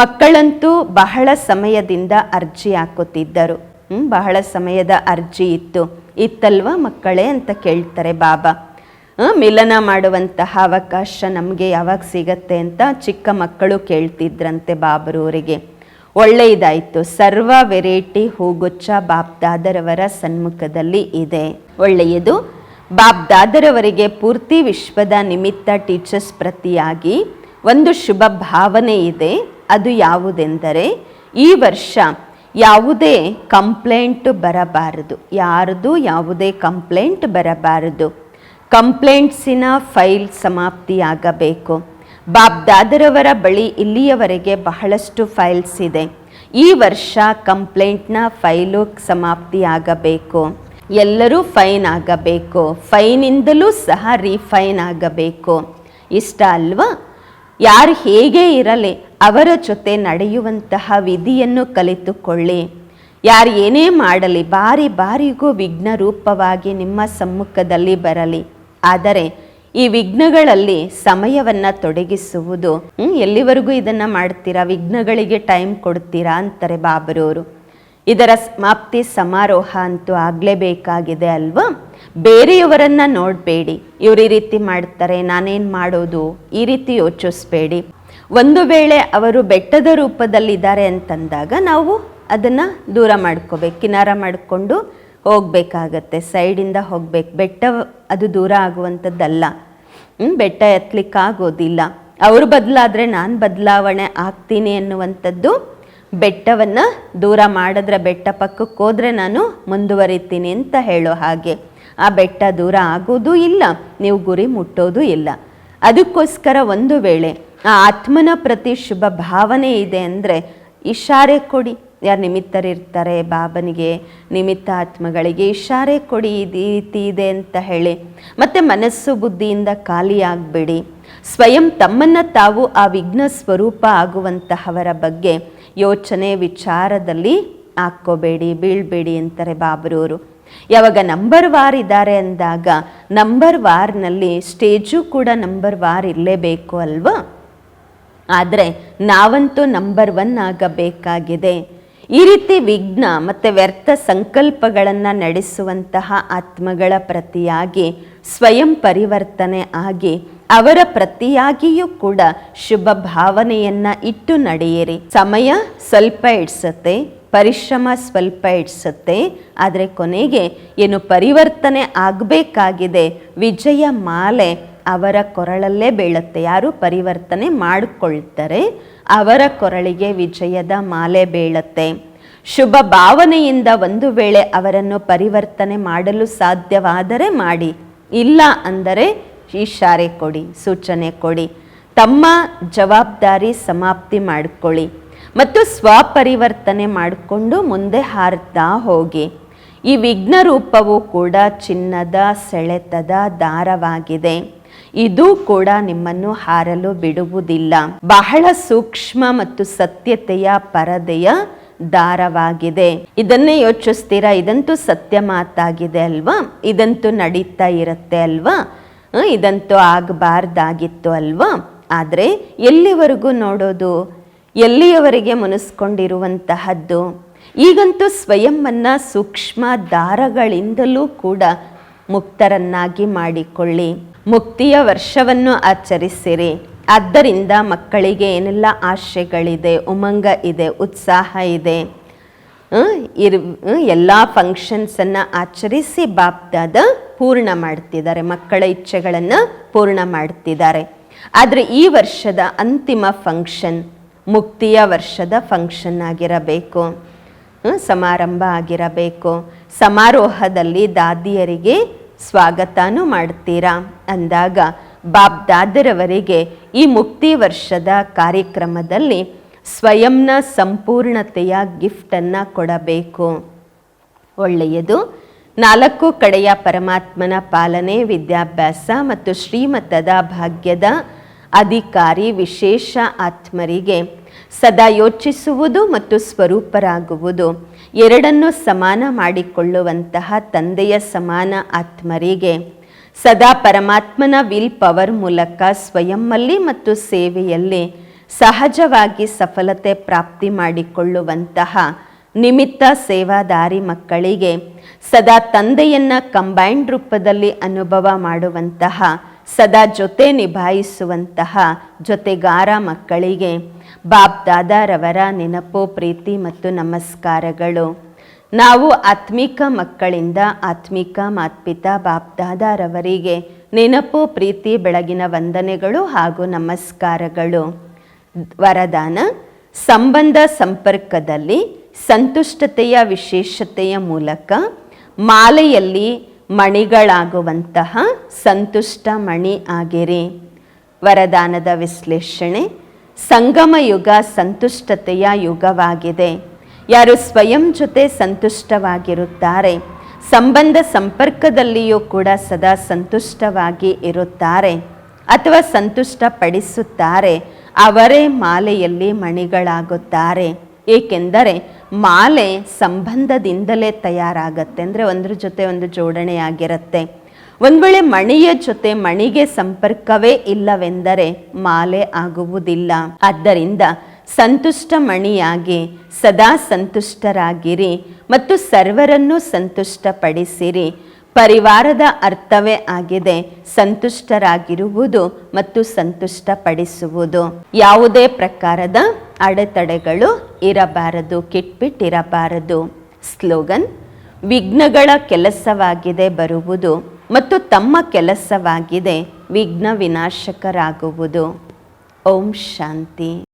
ಮಕ್ಕಳಂತೂ ಬಹಳ ಸಮಯದಿಂದ ಅರ್ಜಿ ಹಾಕುತ್ತಿದ್ದರು. ಬಹಳ ಸಮಯದ ಅರ್ಜಿ ಇತ್ತು. ಇತ್ತಲ್ವಾ ಮಕ್ಕಳೇ ಅಂತ ಕೇಳ್ತಾರೆ ಬಾಬಾ. ಮಿಲನ ಮಾಡುವಂತಹ ಅವಕಾಶ ನಮಗೆ ಯಾವಾಗ ಸಿಗತ್ತೆ ಅಂತ ಚಿಕ್ಕ ಮಕ್ಕಳು ಕೇಳ್ತಿದ್ರಂತೆ ಬಾಬರವರಿಗೆ ಒಳ್ಳೆಯದಾಯಿತು. ಸರ್ವ ವೆರೈಟಿ ಹೂಗುಚ್ಛ ಬಾಬ್ದಾದರವರ ಸನ್ಮುಖದಲ್ಲಿ ಇದೆ. ಒಳ್ಳೆಯದು. ಬಾಬ್ದಾದರವರಿಗೆ ಪೂರ್ತಿ ವಿಶ್ವದ ನಿಮಿತ್ತ ಟೀಚರ್ಸ್ ಪ್ರತಿಯಾಗಿ ಒಂದು ಶುಭ ಭಾವನೆ ಇದೆ. ಅದು ಯಾವುದೆಂದರೆ, ಈ ವರ್ಷ ಯಾವುದೇ ಕಂಪ್ಲೇಂಟ್ ಬರಬಾರದು. ಯಾರದು ಯಾವುದೇ ಕಂಪ್ಲೇಂಟ್ ಬರಬಾರದು. ಕಂಪ್ಲೇಂಟ್ಸಿನ ಫೈಲ್ ಸಮಾಪ್ತಿಯಾಗಬೇಕು. ಬಾಬ್ದಾದರವರ ಬಳಿ ಇಲ್ಲಿಯವರೆಗೆ ಬಹಳಷ್ಟು ಫೈಲ್ಸ್ ಇದೆ. ಈ ವರ್ಷ ಕಂಪ್ಲೇಂಟ್ನ ಫೈಲು ಸಮಾಪ್ತಿಯಾಗಬೇಕು. ಎಲ್ಲರೂ ಫೈನ್ ಆಗಬೇಕು. ಫೈನಿಂದಲೂ ಸಹ ರೀಫೈನ್ ಆಗಬೇಕು. ಇಷ್ಟ ಅಲ್ವಾ? ಯಾರು ಹೇಗೆ ಇರಲಿ ಅವರ ಜೊತೆ ನಡೆಯುವಂತಹ ವಿಧಿಯನ್ನು ಕಲಿತುಕೊಳ್ಳಿ. ಯಾರು ಏನೇ ಮಾಡಲಿ, ಬಾರಿ ಬಾರಿಗೂ ವಿಘ್ನ ರೂಪವಾಗಿ ನಿಮ್ಮ ಸಮ್ಮುಖದಲ್ಲಿ ಬರಲಿ. ಆದರೆ ಈ ವಿಘ್ನಗಳಲ್ಲಿ ಸಮಯವನ್ನು ತೊಡಗಿಸುವುದು. ಎಲ್ಲಿವರೆಗೂ ಇದನ್ನು ಮಾಡ್ತೀರಾ? ವಿಘ್ನಗಳಿಗೆ ಟೈಮ್ ಕೊಡ್ತೀರಾ ಅಂತಾರೆ ಬಾಬರವರು. ಇದರ ಸಮಾಪ್ತಿ ಸಮಾರೋಹ ಅಂತೂ ಆಗಲೇಬೇಕಾಗಿದೆ ಅಲ್ವಾ? ಬೇರೆಯವರನ್ನ ನೋಡಬೇಡಿ. ಇವ್ರು ಈ ರೀತಿ ಮಾಡ್ತಾರೆ, ನಾನೇನು ಮಾಡೋದು? ಈ ರೀತಿ ಯೋಚಿಸ್ಬೇಡಿ. ಒಂದು ವೇಳೆ ಅವರು ಬೆಟ್ಟದ ರೂಪದಲ್ಲಿದ್ದಾರೆ ಅಂತಂದಾಗ ನಾವು ಅದನ್ನು ದೂರ ಮಾಡ್ಕೋಬೇಕು, ಕಿನಾರ ಮಾಡಿಕೊಂಡು ಹೋಗಬೇಕಾಗತ್ತೆ, ಸೈಡಿಂದ ಹೋಗ್ಬೇಕು. ಬೆಟ್ಟ ಅದು ದೂರ ಆಗುವಂಥದ್ದಲ್ಲ. ಬೆಟ್ಟ ಎತ್ತಲಿಕ್ಕಾಗೋದಿಲ್ಲ ಅವರು ಬದಲಾದರೆ ನಾನು ಬದಲಾವಣೆ ಆಗ್ತೀನಿ ಅನ್ನುವಂಥದ್ದು ಬೆಟ್ಟವನ್ನು ದೂರ ಮಾಡಿದ್ರೆ ಬೆಟ್ಟ ಪಕ್ಕಕ್ಕೆ ಹೋದರೆ ನಾನು ಮುಂದುವರಿತೀನಿ ಅಂತ ಹೇಳೋ ಹಾಗೆ. ಆ ಬೆಟ್ಟ ದೂರ ಆಗೋದೂ ಇಲ್ಲ, ನೀವು ಗುರಿ ಮುಟ್ಟೋದು ಇಲ್ಲ. ಅದಕ್ಕೋಸ್ಕರ ಒಂದು ವೇಳೆ ಆ ಆತ್ಮನ ಪ್ರತಿ ಶುಭ ಭಾವನೆ ಇದೆ ಅಂದರೆ ಇಷಾರೆ ಕೊಡಿ. ಯಾರು ನಿಮಿತ್ತರಿರ್ತಾರೆ ಬಾಬನಿಗೆ ನಿಮಿತ್ತ ಆತ್ಮಗಳಿಗೆ ಇಷಾರೆ ಕೊಡಿ ಇದು ರೀತಿ ಇದೆ ಅಂತ ಹೇಳಿ. ಮತ್ತು ಮನಸ್ಸು ಬುದ್ಧಿಯಿಂದ ಖಾಲಿಯಾಗಬೇಡಿ ಸ್ವಯಂ ತಮ್ಮನ್ನು ತಾವು ಆ ವಿಘ್ನ ಸ್ವರೂಪ ಆಗುವಂತಹವರ ಬಗ್ಗೆ ಯೋಚನೆ ವಿಚಾರದಲ್ಲಿ ಹಾಕ್ಕೋಬೇಡಿ, ಬೀಳ್ಬೇಡಿ ಅಂತಾರೆ ಬಾಬರವರು ಯಾವಾಗ ನಂಬರ್ ವಾರ್ ಇದ್ದಾರೆ ಅಂದಾಗ ನಂಬರ್ ವಾರ್ನಲ್ಲಿ ಸ್ಟೇಜು ಕೂಡ ನಂಬರ್ ವಾರ್ ಇರಲೇಬೇಕು ಅಲ್ವಾ? ಆದರೆ ನಾವಂತೂ ನಂಬರ್ ಒನ್ ಆಗಬೇಕಾಗಿದೆ. ಈ ರೀತಿ ವಿಘ್ನ ಮತ್ತು ವ್ಯರ್ಥ ಸಂಕಲ್ಪಗಳನ್ನು ನಡೆಸುವಂತಹ ಆತ್ಮಗಳ ಪ್ರತಿಯಾಗಿ, ಸ್ವಯಂ ಪರಿವರ್ತನೆ ಆಗಿ, ಅವರ ಪ್ರತಿಯಾಗಿಯೂ ಕೂಡ ಶುಭ ಭಾವನೆಯನ್ನ ಇಟ್ಟು ನಡೆಯಿರಿ. ಸಮಯ ಸ್ವಲ್ಪ ಇಡ್ಸತ್ತೆ, ಪರಿಶ್ರಮ ಸ್ವಲ್ಪ ಇಡ್ಸತ್ತೆ, ಆದರೆ ಕೊನೆಗೆ ಏನು ಪರಿವರ್ತನೆ ಆಗಬೇಕಾಗಿದೆ, ವಿಜಯ ಮಾಲೆ ಅವರ ಕೊರಳಲ್ಲೇ ಬೀಳುತ್ತೆ. ಯಾರು ಪರಿವರ್ತನೆ ಮಾಡಿಕೊಳ್ತಾರೆ, ಅವರ ಕೊರಳಿಗೆ ವಿಜಯದ ಮಾಲೆ ಬೀಳುತ್ತೆ. ಶುಭ ಭಾವನೆಯಿಂದ ಒಂದು ವೇಳೆ ಅವರನ್ನು ಪರಿವರ್ತನೆ ಮಾಡಲು ಸಾಧ್ಯವಾದರೆ ಮಾಡಿ. ಇಲ್ಲ ಅಂದರೆ ಇಶಾರೆ ಕೊಡಿ, ಸೂಚನೆ ಕೊಡಿ. ತಮ್ಮ ಜವಾಬ್ದಾರಿ ಸಮಾಪ್ತಿ ಮಾಡಿಕೊಳ್ಳಿ. ಮತ್ತು ಸ್ವಪರಿವರ್ತನೆ ಮಾಡಿಕೊಂಡು ಮುಂದೆ ಹಾರ್ತಾ ಹೋಗಿ. ಈ ವಿಘ್ನ ರೂಪವು ಕೂಡ ಚಿನ್ನದ ಸೆಳೆತದ ದಾರವಾಗಿದೆ. ಇದು ಕೂಡ ನಿಮ್ಮನ್ನು ಹಾರಲು ಬಿಡುವುದಿಲ್ಲ. ಬಹಳ ಸೂಕ್ಷ್ಮ ಮತ್ತು ಸತ್ಯತೆಯ ಪರದೆಯ ದಾರವಾಗಿದೆ. ಇದನ್ನೇ ಯೋಚಿಸ್ತೀರಾ ಇದಂತೂ ಸತ್ಯ ಮಾತಾಗಿದೆ ಅಲ್ವಾ? ಇದಂತೂ ನಡೀತಾ ಇರುತ್ತೆ ಅಲ್ವಾ? ಇದಂತೂ ಆಗಬಾರ್ದಾಗಿತ್ತು ಅಲ್ವಾ? ಆದರೆ ಎಲ್ಲಿವರೆಗೂ ನೋಡೋದು? ಎಲ್ಲಿಯವರೆಗೆ ಮುನಿಸ್ಕೊಂಡಿರುವಂತಹದ್ದು? ಈಗಂತೂ ಸ್ವಯಂವನ್ನು ಸೂಕ್ಷ್ಮ ದಾರಗಳಿಂದಲೂ ಕೂಡ ಮುಕ್ತರನ್ನಾಗಿ ಮಾಡಿಕೊಳ್ಳಿ. ಮುಕ್ತಿಯ ವರ್ಷವನ್ನು ಆಚರಿಸಿರಿ. ಆದ್ದರಿಂದ ಮಕ್ಕಳಿಗೆ ಏನೆಲ್ಲ ಆಶೆಗಳಿದೆ, ಉಮಂಗ ಇದೆ, ಉತ್ಸಾಹ ಇದೆ ಇರ್ ಎಲ್ಲ ಫಂಕ್ಷನ್ಸನ್ನು ಆಚರಿಸಿ ಬಾಪ್ದಾದ ಪೂರ್ಣ ಮಾಡ್ತಿದ್ದಾರೆ, ಮಕ್ಕಳ ಇಚ್ಛೆಗಳನ್ನು ಪೂರ್ಣ ಮಾಡ್ತಿದ್ದಾರೆ. ಆದರೆ ಈ ವರ್ಷದ ಅಂತಿಮ ಫಂಕ್ಷನ್ ಮುಕ್ತಿಯ ವರ್ಷದ ಫಂಕ್ಷನ್ ಆಗಿರಬೇಕು. ಸಮಾರಂಭ ಆಗಿರಬೇಕು. ಸಮಾರೋಹದಲ್ಲಿ ದಾದಿಯರಿಗೆ ಸ್ವಾಗತನೂ ಮಾಡ್ತೀರಾ ಅಂದಾಗ ಬಾಬ್ ದಾದರವರಿಗೆ ಈ ಮುಕ್ತಿ ವರ್ಷದ ಕಾರ್ಯಕ್ರಮದಲ್ಲಿ ಸ್ವಯಂನ ಸಂಪೂರ್ಣತೆಯ ಗಿಫ್ಟನ್ನು ಕೊಡಬೇಕು. ಒಳ್ಳೆಯದು. ನಾಲ್ಕು ಕಡೆಯ ಪರಮಾತ್ಮನ ಪಾಲನೆ, ವಿದ್ಯಾಭ್ಯಾಸ ಮತ್ತು ಶ್ರೀಮತದ ಭಾಗ್ಯದ ಅಧಿಕಾರಿ, ವಿಶೇಷ ಆತ್ಮರಿಗೆ ಸದಾ ಯೋಚಿಸುವುದು ಮತ್ತು ಸ್ವರೂಪರಾಗುವುದು. ಎರಡನ್ನೂ ಸಮಾನ ಮಾಡಿಕೊಳ್ಳುವಂತಹ ತಂದೆಯ ಸಮಾನ ಆತ್ಮರಿಗೆ ಸದಾ ಪರಮಾತ್ಮನ ವಿಲ್ ಪವರ್ ಮೂಲಕ ಸ್ವಯಂನಲ್ಲಿ ಮತ್ತು ಸೇವೆಯಲ್ಲಿ ಸಹಜವಾಗಿ ಸಫಲತೆ ಪ್ರಾಪ್ತಿ ಮಾಡಿಕೊಳ್ಳುವಂತಹ ನಿಮಿತ್ತ ಸೇವಾದಾರಿ ಮಕ್ಕಳಿಗೆ ಸದಾ ತಂದೆಯನ್ನ ಕಂಬೈನ್ಡ್ ರೂಪದಲ್ಲಿ ಅನುಭವ ಮಾಡುವಂತಹ ಸದಾ ಜೊತೆ ನಿಭಾಯಿಸುವಂತಹ ಜೊತೆಗಾರ ಮಕ್ಕಳಿಗೆ ಬಾಬ್ ದಾದಾರವರ ನೆನಪು, ಪ್ರೀತಿ ಮತ್ತು ನಮಸ್ಕಾರಗಳು. ನಾವು ಆತ್ಮಿಕ ಮಕ್ಕಳಿಂದ ಆತ್ಮಿಕ ಮಾತ್ಪಿತ ಬಾಬ್ ದಾದಾರವರಿಗೆ ನೆನಪು, ಪ್ರೀತಿ, ಬೆಳಗಿನ ವಂದನೆಗಳು ಹಾಗೂ ನಮಸ್ಕಾರಗಳು. ವರದಾನ, ಸಂಬಂಧ ಸಂಪರ್ಕದಲ್ಲಿ ಸಂತುಷ್ಟತೆಯ ವಿಶೇಷತೆಯ ಮೂಲಕ ಮಾಲೆಯಲ್ಲಿ ಮಣಿಗಳಾಗುವಂತಹ ಸಂತುಷ್ಟ ಮಣಿ ಆಗಿರಿ. ವರದಾನದ ವಿಶ್ಲೇಷಣೆ, ಸಂಗಮ ಯುಗ ಸಂತುಷ್ಟತೆಯ ಯುಗವಾಗಿದೆ. ಯಾರು ಸ್ವಯಂ ಜೊತೆ ಸಂತುಷ್ಟವಾಗಿರುತ್ತಾರೆ, ಸಂಬಂಧ ಸಂಪರ್ಕದಲ್ಲಿಯೂ ಕೂಡ ಸದಾ ಸಂತುಷ್ಟವಾಗಿ ಇರುತ್ತಾರೆ. ಅಥವಾ ಸಂತುಷ್ಟಪಡಿಸುತ್ತಾರೆ, ಅವರೇ ಮಾಲೆಯಲ್ಲಿ ಮಣಿಗಳಾಗುತ್ತಾರೆ. ಏಕೆಂದರೆ ಮಾಲೆ ಸಂಬಂಧದಿಂದಲೇ ತಯಾರಾಗತ್ತೆ. ಅಂದರೆ ಒಂದ್ರ ಜೊತೆ ಒಂದು ಜೋಡಣೆಯಾಗಿರುತ್ತೆ ಒಂದು ವೇಳೆ ಮಣಿಯ ಜೊತೆ ಮಣಿಗೆ ಸಂಪರ್ಕವೇ ಇಲ್ಲವೆಂದರೆ ಮಾಲೆ ಆಗುವುದಿಲ್ಲ. ಆದ್ದರಿಂದ ಸಂತುಷ್ಟ ಮಣಿಯಾಗಿ ಸದಾ ಸಂತುಷ್ಟರಾಗಿರಿ ಮತ್ತು ಸರ್ವರನ್ನು ಸಂತುಷ್ಟಪಡಿಸಿರಿ. ಪರಿವಾರದ ಅರ್ಥವೇ ಆಗಿದೆ ಸಂತುಷ್ಟರಾಗಿರುವುದು ಮತ್ತು ಸಂತುಷ್ಟಪಡಿಸುವುದು. ಯಾವುದೇ ಪ್ರಕಾರದ ಅಡೆತಡೆಗಳು ಇರಬಾರದು ಕಿಟ್ಬಿಟ್ಟಿರಬಾರದು ಸ್ಲೋಗನ್, ವಿಘ್ನಗಳ ಕೆಲಸವಾಗಿದೆ ಬರುವುದು ಮತ್ತು ತಮ್ಮ ಕೆಲಸವಾಗಿದೆ ವಿಘ್ನ ವಿನಾಶಕರಾಗುವುದು. ಓಂ ಶಾಂತಿ.